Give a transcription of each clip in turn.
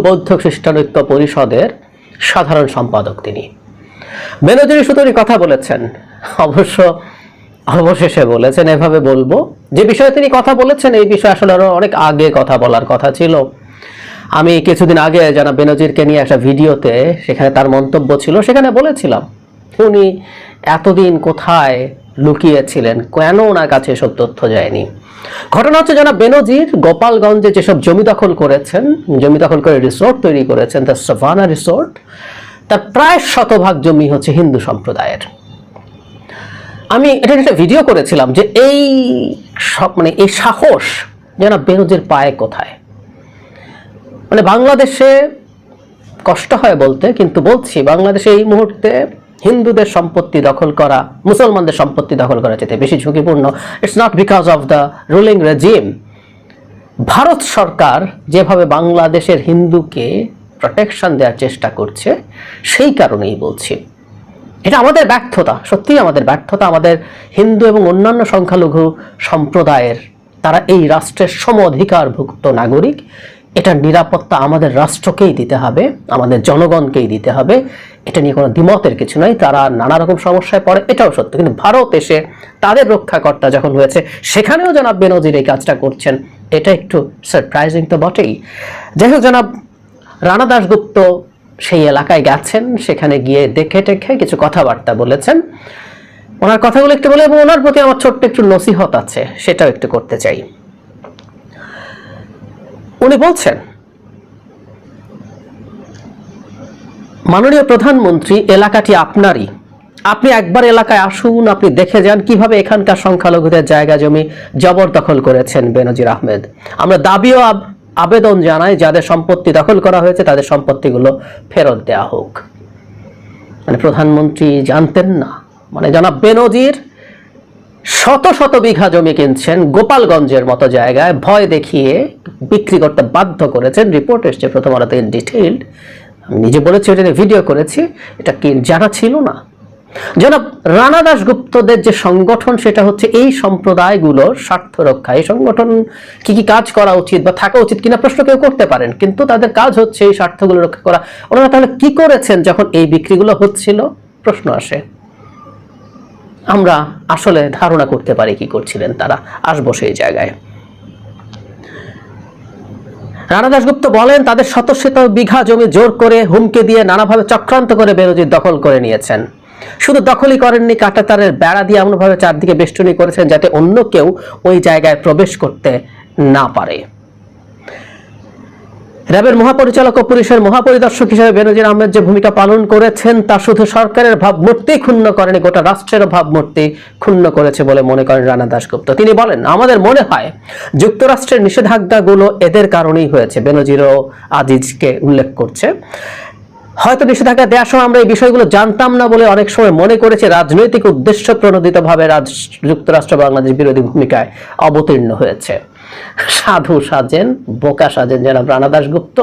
বৌদ্ধ খ্রিস্টান ঐক্য পরিষদের সাধারণ সম্পাদক তিনি। বেনজির উনি কথা বলেছেন। অবশ্য, অবশেষে বলেছেন, এভাবে বলব, যে বিষয়ে তিনি কথা বলেছেন, এই বিষয়ে আসলে আরও অনেক আগে কথা বলার কথা ছিল। আমি কিছুদিন আগে জানা বেনজিরকে নিয়ে একটা ভিডিওতে, সেখানে তার মন্তব্য ছিল, সেখানে বলেছিলাম, উনি এতদিন কোথায় লুকিয়েছিলেন। কেন ওনার কাছে এসব তথ্য যায়নি? ঘটনা হচ্ছে যারা বেনজির, গোপালগঞ্জে যেসব জমি দখল করেছেন, জমি দখল করে রিসোর্ট তৈরি করেছেন দ্য সাভানা রিসোর্ট তার প্রায় শতভাগ জমি হচ্ছে হিন্দু সম্প্রদায়ের। আমি এটা একটা ভিডিও করেছিলাম যে এই সব মানে এই সাহস যেন বেনজির পায় কোথায়? মানে বাংলাদেশে কষ্ট হয় বলতে, কিন্তু বলছি, বাংলাদেশে এই মুহূর্তে হিন্দুদের সম্পত্তি দখল করা, মুসলমানদের সম্পত্তি দখল করা যেতে বেশি ঝুঁকিপূর্ণ। It's not because of the ruling regime Bharat সরকার যেভাবে বাংলাদেশের হিন্দুকে প্রোটেকশন দেওয়ার চেষ্টা করছে, সেই কারণেই বলছি। এটা আমাদের ব্যর্থতা, সত্যিই আমাদের ব্যর্থতা। আমাদের হিন্দু এবং অন্যান্য সংখ্যালঘু সম্প্রদায়ের, তারা এই রাষ্ট্রের সম অধিকারভুক্ত নাগরিক। এটার নিরাপত্তা আমাদের রাষ্ট্রকেই দিতে হবে, আমাদের জনগণকেই দিতে হবে। এটা নিয়ে কোনো দ্বিমতের কিছু নয় তারা নানা রকম সমস্যায় পড়ে, এটাও সত্য। কিন্তু ভারত এসে তাদের রক্ষাকর্তা যখন হয়েছে, সেখানেও জনাব বেনজির এই কাজটা করছেন। এটা একটু সারপ্রাইজিং তো বটেই। যাই হোক জনাব, রানা দাশগুপ্ত সেই এলাকায় গেছেন, সেখানে গিয়ে দেখে টেখে কিছু কথাবার্তা বলেছেন। ওনার কথাগুলো একটু বলে, এবং ওনার প্রতি আমার ছোট্ট একটু নসিহত আছে, সেটাও একটু করতে চাই। উনি বলছেন মাননীয় প্রধানমন্ত্রী, এলাকাটি আপনারই। আপনি একবার এলাকায় আসুন, আপনি দেখে যান কীভাবে এখানকার সংখ্যালঘুদের জায়গা জমি জবরদখল করেছেন বেনজির আহমেদ। আমরা দাবিও আব- আবেদন জানাই, যাদের সম্পত্তি দখল করা হয়েছে তাদের সম্পত্তিগুলো ফেরত দেওয়া হোক। মানে প্রধানমন্ত্রী জানতেন না। মানে জনাব বেনজির শত শত বিঘা জমি কিনছেন, গোপালগঞ্জের মতো জায়গায়, ভয় দেখিয়ে বিক্রি করতে বাধ্য করেছেন। রিপোর্ট এসছে প্রথম আলোতে ডিটেইলড। আমি নিজে বলেছি নিয়ে ভিডিও করেছি, এটা কি জানা ছিল না? জনাব রানা দাশগুপ্তদের যে সংগঠন, সেটা হচ্ছে এই সম্প্রদায়গুলোর স্বার্থ রক্ষা। এই সংগঠন কি কি কাজ করা উচিত বা থাকা উচিত কিনা প্রশ্ন কেউ করতে পারেন, কিন্তু তাদের কাজ হচ্ছে এই স্বার্থগুলো রক্ষা করা। ওনারা তাহলে কি করেছেন যখন এই বিক্রিগুলো হচ্ছিল? প্রশ্ন আসে। আমরা আসলে ধারণা করতে পারি কি করছিলেন তারা। আসব সেই জায়গায়। রানা দাসগুপ্ত বলেন, তাদের শত শত বিঘা জমি জোর করে হুমকে দিয়ে নানাভাবে চক্রান্ত করে বেরোজি দখল করে নিয়েছেন। শুধু দখলই করেননি, কাটাতারের বেড়া দিয়ে এমনভাবে চারদিকে বেষ্টনী করেছেন যাতে অন্য কেউ ওই জায়গায় প্রবেশ করতে না পারে। র্যাবের মহাপরিচালক ও পুলিশের মহাপরিদর্শক হিসেবে বেনজির আহমেদ যে ভূমিকা পালন করেছেন তা শুধু সরকারের ভাবমূর্তি ক্ষুণ্ণ করেনি, গোটা রাষ্ট্রের ভাবমূর্তি ক্ষুণ্ণ করেছে বলে মনে করেন রানা দাশগুপ্ত। তিনি বলেন, আমাদের মনে হয় যুক্তরাষ্ট্রের নিষেধাজ্ঞাগুলো এদের কারণেই হয়েছে। বেনজির ও আজিজকে উল্লেখ করছে। হয়তো নিষেধাজ্ঞা দেওয়ার সময় আমরা এই বিষয়গুলো জানতাম না বলে অনেক সময় মনে করেছে, রাজনৈতিক উদ্দেশ্য প্রণোদিতভাবে রাজ, যুক্তরাষ্ট্র বাংলাদেশ বিরোধী ভূমিকায় অবতীর্ণ হয়েছে। সাধু সাজেন, বোকা সাজেন যারা প্রাণাদাস দাশগুপ্ত।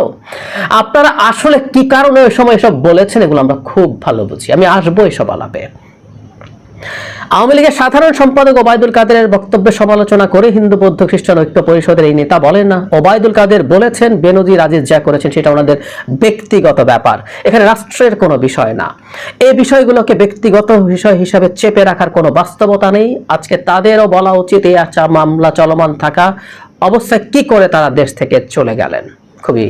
আপনারা আসলে কি কারণে ওই সময় এসব বলেছেন, এগুলো আমরা খুব ভালো বুঝি। আমি আসব এসব আলাপে। আওয়ামী লীগের সাধারণ সম্পাদক ওবায়দুল কাদেরের বক্তব্যে সমালোচনা করে হিন্দু বৌদ্ধ খ্রিস্টান ঐক্য পরিষদের এই নেতা বলেন না। ওবায়দুল কাদের বলেছেন, বেনজির আজিজ যা করেছেন সেটা ওনাদের ব্যক্তিগত ব্যাপার। এখানে রাষ্ট্রের কোনো বিষয় না। এই বিষয়গুলোকে ব্যক্তিগত বিষয় হিসাবে চেপে রাখার কোনো বাস্তবতা নেই। আজকে তাদেরও বলা উচিত এই আচা মামলা চলমান থাকা অবস্থায় কি করে তারা দেশ থেকে চলে গেলেন। খুবই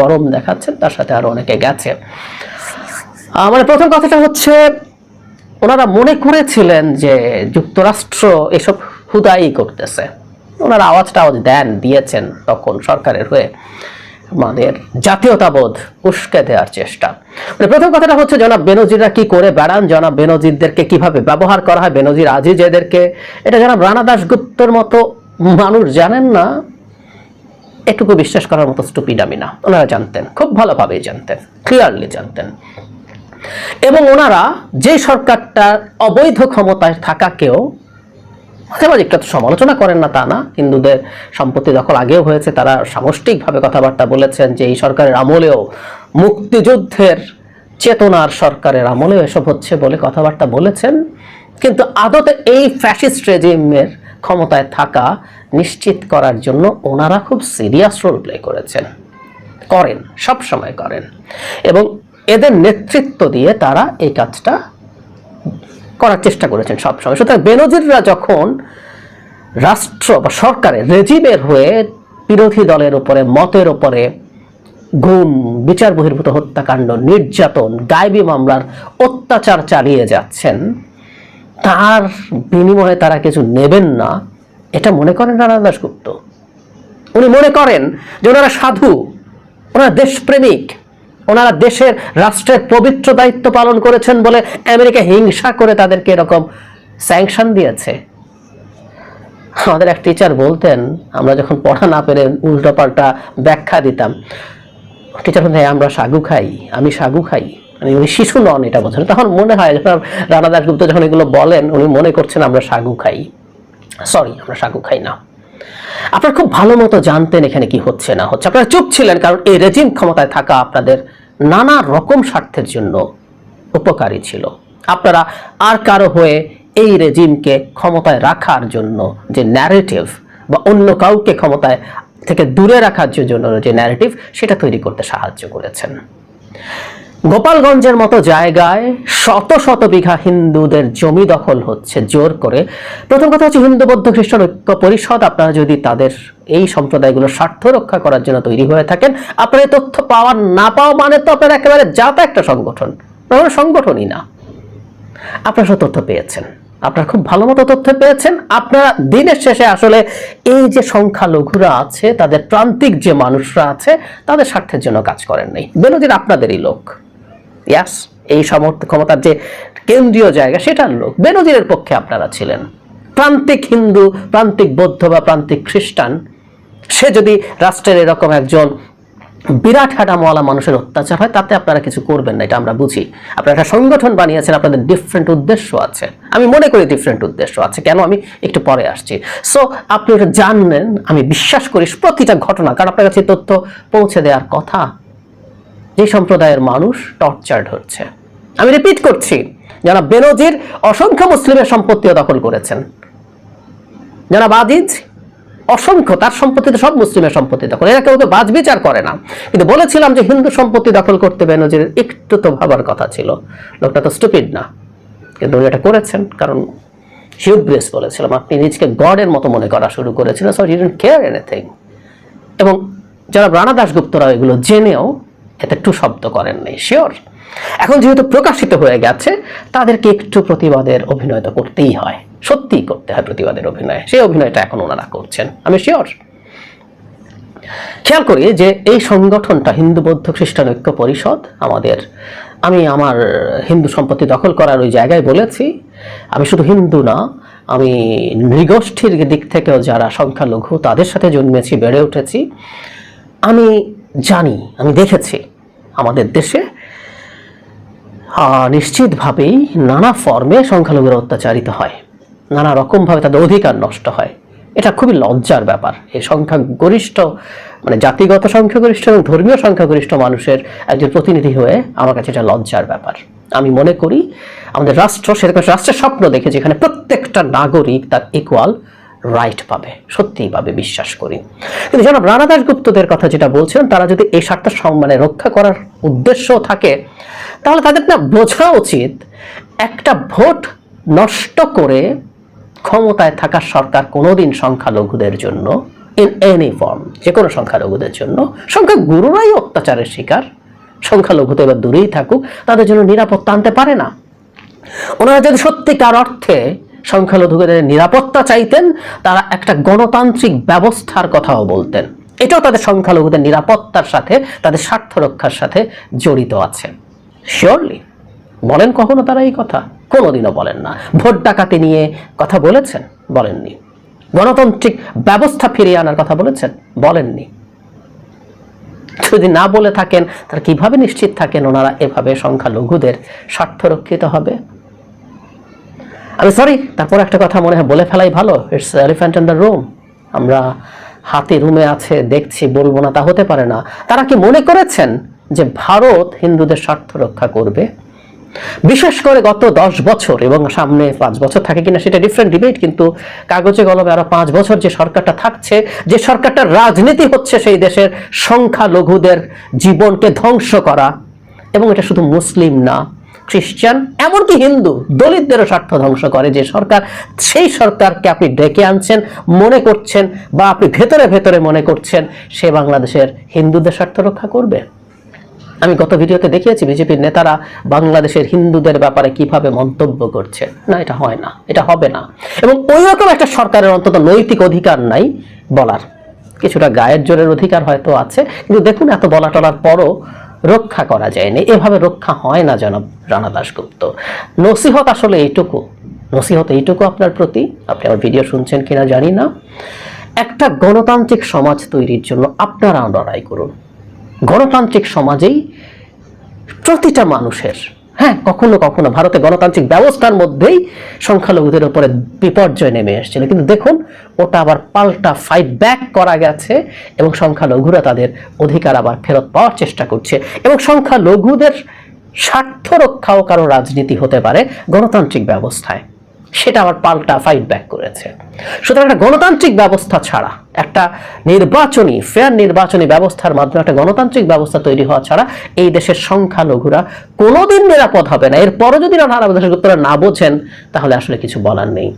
গরম দেখাচ্ছেন তার সাথে আরও অনেকে গেছে। আমার প্রথম কথাটা হচ্ছে ওনারা মনে করেছিলেন যে যুক্তরাষ্ট্র এসব হুদাই করতেছে। ওনারা আওয়াজটা আওয়াজ দেন, দিয়েছেন তখন সরকারের হয়ে আমাদের জাতীয়তাবোধ উস্কে দেওয়ার চেষ্টা। মানে প্রথম কথাটা হচ্ছে, জনাব বেনজিররা কি করে বেড়ান? জনাব বেনজিরদেরকে কীভাবে ব্যবহার করা হয়? বেনজির আজিজ এদেরকে এটা জনাব রানা দাশগুপ্তর মতো মানুষ জানেন না? এটুকু বিশ্বাস করার মতো স্টুপিড আমি না। ওনারা জানতেন, খুব ভালোভাবেই জানতেন ক্লিয়ারলি জানতেন। এবং ওনারা যে সরকারটা অবৈধ ক্ষমতায় থাকাকেও মাঝে মাঝে একটু সমালোচনা করেন না তা না। হিন্দুদের সম্পত্তি দখল আগেও হয়েছে, তারা সামষ্টিকভাবে কথাবার্তা বলেছেন যে এই সরকারের আমলেও মুক্তিযুদ্ধের চেতনার সরকারের আমলেও এসব হচ্ছে বলে কথাবার্তা বলেছেন। কিন্তু আদতে এই ফ্যাসিস্ট রেজিমের ক্ষমতায় থাকা নিশ্চিত করার জন্য ওনারা খুব সিরিয়াস রোল প্লে করেছেন। করেন সব সময় করেন। এবং এদের নেতৃত্ব দিয়ে তারা এই কাজটা করার চেষ্টা করেছেন সবসময়। সুতরাং বেনজিররা যখন রাষ্ট্র বা সরকারের রেজিমের হয়ে বিরোধী দলের উপরে, মতের উপরে গুম, বিচার বহির্ভূত হত্যাকাণ্ড, নির্যাতন, গায়েবী মামলার অত্যাচার চালিয়ে যাচ্ছেন, তার বিনিময়ে তারা কিছু নেবেন না, এটা মনে করেন রানা দাসগুপ্ত উনি মনে করেন যে ওনারা সাধু, ওনারা দেশপ্রেমিক। ওনারা দেশের রাষ্ট্রের পবিত্র দায়িত্ব পালন করেছেন বলে আমেরিকা হিংসা করে তাদেরকে এরকম স্যাংশন দিয়েছে। আমাদের এক টিচার বলতেন আমরা যখন পড়া না পেরে উল্টোপাল্টা ব্যাখ্যা দিতাম টিচার বলতেন "হ্যাঁ, আমরা সাগু খাই আমি সাগু খাই। মানে উনি শিশু নন এটা বলছেন। তখন মনে হয় যখন রানা দাসগুপ্ত যখন এগুলো বলেন উনি মনে করছেন আমরা সাগু খাই। সরি আমরা সাগু খাই না। আপনারা খুব ভালো মতো জানতেন এখানে কি হচ্ছে, না হচ্ছে। আপনারা চুপ ছিলেন, কারণ এই রেজিম ক্ষমতায় থাকা আপনাদের নানা রকম স্বার্থের জন্য উপকারী ছিল। আপনারা আর কারও হয়ে এই রেজিমকে ক্ষমতায় রাখার জন্য যে ন্যারেটিভ বা অন্য কাউকে ক্ষমতায় থেকে দূরে রাখার জন্য যে ন্যারেটিভ সেটা তৈরি করতে সাহায্য করেছেন। গোপালগঞ্জের মতো জায়গায় শত শত বিঘা হিন্দুদের জমি দখল হচ্ছে, জোর করে। প্রথম কথা হচ্ছে হিন্দু, বৌদ্ধ, খ্রিস্টান ঐক্য পরিষদ। আপনারা যদি তাদের এই সম্প্রদায়গুলোর স্বার্থ রক্ষা করার জন্য তৈরি হয়ে থাকেন, আপনার এই তথ্য পাওয়া না পাওয়া মানে তো আপনার একেবারে যাতা একটা সংগঠন। আপনারা সংগঠনই না। আপনারা সব তথ্য পেয়েছেন। আপনারা খুব ভালো মতো তথ্য পেয়েছেন। আপনারা দিনের শেষে আসলে এই যে সংখ্যালঘুরা আছে, তাদের প্রান্তিক যে মানুষরা আছে, তাদের স্বার্থের জন্য কাজ করেন নাই। বেনজির আপনাদেরই লোক। ইয়াস এই সমর্থ ক্ষমতার যে কেন্দ্রীয় জায়গা, সেটার লোক। বেনজিরের পক্ষে আপনারা ছিলেন। প্রান্তিক হিন্দু, প্রান্তিক বৌদ্ধ বা প্রান্তিক খ্রিস্টান, সে যদি রাষ্ট্রের এরকম একজন বিরাট হাঁটামওয়ালা মানুষের অত্যাচার হয়, তাতে আপনারা কিছু করবেন না, এটা আমরা বুঝি। আপনারা একটা সংগঠন বানিয়েছেন, আপনাদের ডিফারেন্ট উদ্দেশ্য আছে। আমি মনে করি ডিফারেন্ট উদ্দেশ্য আছে, কেন আমি একটু পরে আসছি। সো আপনি ওটা জানলেন, আমি বিশ্বাস করি প্রতিটা ঘটনা, কারণ আপনার কাছে তথ্য পৌঁছে দেওয়ার কথা। যে সম্প্রদায়ের মানুষ টর্চার্ড হচ্ছে। আমি রিপিট করছি যারা বেনজির অসংখ্য মুসলিমের সম্পত্তিও দখল করেছেন। যারা বাজিজ অসংখ্য, তার সম্পত্তিতে সব মুসলিমের সম্পত্তি দখল। এরা কেউ তো বাজ বিচার করে না। কিন্তু বলেছিলাম যে হিন্দু সম্পত্তি দখল করতে বেনজির একটু তো ভাবার কথা ছিল। লোকটা তো স্টুপিড না। কিন্তু উনি এটা করেছেন, কারণ হিউব্রেস বলেছিলাম। আপনি নিজকে গডের মতো মনে করা শুরু করেছিলেন সো ইউ কেয়ার এনিথিং এবং যারা রানা দাসগুপ্তরা এগুলো জেনেও এতে টু শব্দ করেন নাই শিওর এখন যেহেতু প্রকাশিত হয়ে গেছে, তাদেরকে একটু প্রতিবাদের অভিনয় তো করতেই হয়। সত্যিই করতে হয় প্রতিবাদের অভিনয়। সেই অভিনয়টা এখন ওনারা করছেন। আমি শিওর খেয়াল করি যে এই সংগঠনটা হিন্দু বৌদ্ধ খ্রিস্টান ঐক্য পরিষদ, আমাদের, আমি আমার হিন্দু সম্পত্তি দখল করার ওই জায়গায় বলেছি, আমি শুধু হিন্দু না, আমি নৃগোষ্ঠীর দিক থেকেও যারা সংখ্যালঘু তাদের সাথে জন্মেছি, বেড়ে উঠেছি। আমি জানি, আমি দেখেছি আমাদের দেশে নিশ্চিতভাবেই নানা ফর্মে সংখ্যালঘুরা অত্যাচারিত হয়। নানা রকমভাবে তাদের অধিকার নষ্ট হয়। এটা খুবই লজ্জার ব্যাপার। এই সংখ্যাগরিষ্ঠ মানে জাতিগত সংখ্যাগরিষ্ঠ এবং ধর্মীয় সংখ্যাগরিষ্ঠ মানুষের একজন প্রতিনিধি হয়ে আমার কাছে এটা লজ্জার ব্যাপার। আমি মনে করি, আমাদের রাষ্ট্র, সেরকম রাষ্ট্রের স্বপ্ন দেখে যেখানে প্রত্যেকটা নাগরিক তার ইকুয়াল রাইট পাবে, সত্যিই পাবে, বিশ্বাস করি। কিন্তু জনাব রানা দাসগুপ্তদের কথা যেটা বলছিলেন, তারা যদি এই স্বার্থ সম্মানে রক্ষা করার উদ্দেশ্য থাকে, তাহলে তাদের না বোঝা উচিত একটা ভোট নষ্ট করে ক্ষমতায় থাকা সরকার কোনোদিন সংখ্যালঘুদের জন্য ইন এনি ফর্ম যে কোনো সংখ্যালঘুদের জন্য, সংখ্যা গুরুরাই অত্যাচারের শিকার সংখ্যালঘু তো এবার দূরেই থাকুক, তাদের জন্য নিরাপত্তা আনতে পারে না। ওনারা যদি সত্যিকার অর্থে সংখ্যালঘুদের নিরাপত্তা চাইতেন, তারা একটা গণতান্ত্রিক ব্যবস্থার কথাও বলতেন। এটাও তাদের সংখ্যালঘুদের নিরাপত্তার সাথে, তাদের স্বার্থ রক্ষার সাথে জড়িত আছে। শিওরলি বলেন কখনো তারা এই কথা? কোনোদিনও বলেন না। ভোট ডাকাতি নিয়ে কথা বলেছেন? বলেননি। গণতান্ত্রিক ব্যবস্থা ফিরিয়ে আনার কথা বলেছেন? বলেননি। যদি না বলে থাকেন, তারা কীভাবে নিশ্চিত থাকেন ওনারা এভাবে সংখ্যালঘুদের স্বার্থ রক্ষিত হবে? আমি সরি তারপর একটা কথা মনে হয়, বলে ফেলাই ভালো। It's elephant in the room আমরা হাতে রুমে আছে, দেখছি, বলব না, তা হতে পারে না। তারা কি মনে করেছেন যে ভারত হিন্দুদের স্বার্থ রক্ষা করবে? বিশেষ করে গত দশ বছর এবং সামনে পাঁচ বছর থাকে কিনা সেটা ডিফারেন্ট ডিবেট কিন্তু কাগজে কলমে আরও পাঁচ বছর যে সরকারটা থাকছে, যে সরকারটার রাজনীতি হচ্ছে সেই দেশের সংখ্যালঘুদের জীবনকে ধ্বংস করা। এবং এটা শুধু মুসলিম না খ্রিস্টান এমনকি হিন্দু, দলিতদেরও স্বার্থ ধ্বংস করে। যে সরকার, সেই সরকারকে আপনি ডেকে আনছেন, মনে করছেন বা আপনি ভেতরে ভেতরে মনে করছেন, সে বাংলাদেশের হিন্দুদের স্বার্থ রক্ষা করবে। আমি গত ভিডিওতে দেখিয়েছি, বিজেপির নেতারা বাংলাদেশের হিন্দুদের ব্যাপারে কীভাবে মন্তব্য করছে। না, এটা হয় না, এটা হবে না। এবং ওই রকম একটা সরকারের অন্তত নৈতিক অধিকার নাই বলার। কিছুটা গায়ের জোরের অধিকার হয়তো আছে, কিন্তু দেখুন এত বলা টলার পরও রক্ষা করা যায়নি। এভাবে রক্ষা হয় না, জনাব রানা দাশগুপ্ত। নসিহত আসলে এইটুকু। নসিহত এইটুকু আপনার প্রতি। আপনি আমার ভিডিও শুনছেন কিনা জানি না। একটা গণতান্ত্রিক সমাজ তৈরির জন্য আপনারা লড়াই করুন। গণতান্ত্রিক সমাজেই প্রতিটা মানুষের হ্যাঁ কখনো কখনো ভারতে গণতান্ত্রিক ব্যবস্থার মধ্যেই সংখ্যালঘুদের উপরে বিপর্যয় নেমে এসেছিল। কিন্তু দেখুন, ওটা আবার পাল্টা ফাইট ব্যাক করা গেছে এবং সংখ্যালঘুরা তাদের অধিকার আবার ফেরত পাওয়ার চেষ্টা করছে এবং সংখ্যালঘুদের স্বার্থ রক্ষাও কারও রাজনীতি হতে পারে গণতান্ত্রিক ব্যবস্থায়। সেটা আবার পাল্টা ফাইট ব্যাক করেছে। সুতরাং একটা গণতান্ত্রিক ব্যবস্থা ছাড়া, একটা নির্বাচনী ফেয়ার নির্বাচনী ব্যবস্থার মাধ্যমে একটা গণতান্ত্রিক ব্যবস্থা তৈরি হওয়া ছাড়া এই দেশের সংখ্যালঘুরা কোনোদিন নিরাপদ হবে না। এরপরও যদি রানা গুপ্তরা না বোঝেন, তাহলে আসলে কিছু বলার নেই।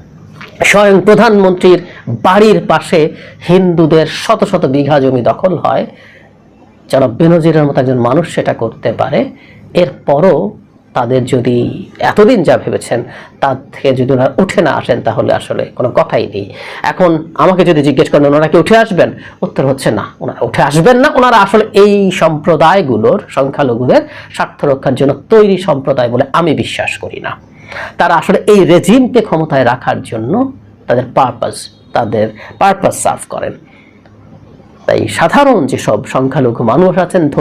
স্বয়ং প্রধানমন্ত্রীর বাড়ির পাশে হিন্দুদের শত শত বিঘা জমি দখল হয়। যারা বেনজিরের মতো একজন মানুষ সেটা করতে পারে। এরপরও তাদের যদি এতদিন যা ভেবেছেন, তার থেকে যদি ওনারা উঠে না আসেন, তাহলে আসলে কোনো কথাই নেই। এখন আমাকে যদি জিজ্ঞেস করেন, ওনারা কি উঠে আসবেন? উত্তর হচ্ছে না। ওনারা উঠে আসবেন না। ওনারা আসলে এই সম্প্রদায়গুলোর সংখ্যালঘুদের স্বার্থ রক্ষার জন্য তৈরি সম্প্রদায় বলে আমি বিশ্বাস করি না। তারা আসলে এই রেজিমকে ক্ষমতায় রাখার জন্য তাদের পারপাস তাদের পারপাস সার্ভ করেন। তাই সাধারণ যেসব সংখ্যালঘু মানুষ আছেন